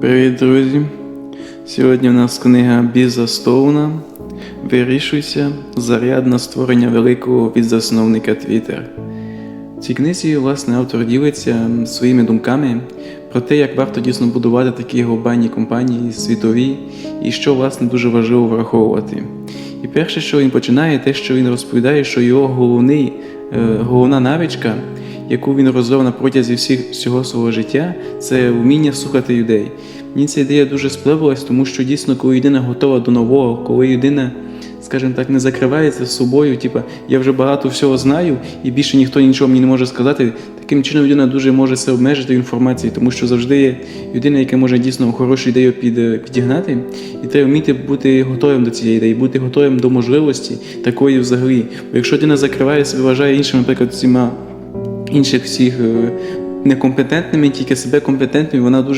Привіт, друзі! Сьогодні в нас книга Біза Стоуна Вирішуйся. Заряд на створення великого від засновника Twitter. В цій книзі, власне, автор ділиться своїми думками про те, як варто дійсно будувати такі глобальні компанії світові, і що, власне, дуже важливо враховувати. І перше, що він починає, те, що він розповідає, що його головний, головна навичка, яку він розвив на протязі всіх, всього свого життя, це вміння слухати людей. Мені ця ідея дуже сподобалась, тому що дійсно, коли людина готова до нового, коли людина, скажімо так, не закривається з собою, типа я вже багато всього знаю, і більше ніхто нічого мені не може сказати. Таким чином людина дуже може себе обмежити в інформації, тому що завжди є людина, яка може дійсно хорошу ідею під, підігнати, і треба вміти бути готовим до цієї ідеї, бути готовим до можливості такої взагалі. Бо якщо людина закриває себе, вважає іншими, наприклад, всіма інших всіх е, некомпетентними, тільки себе компетентними, вона дуже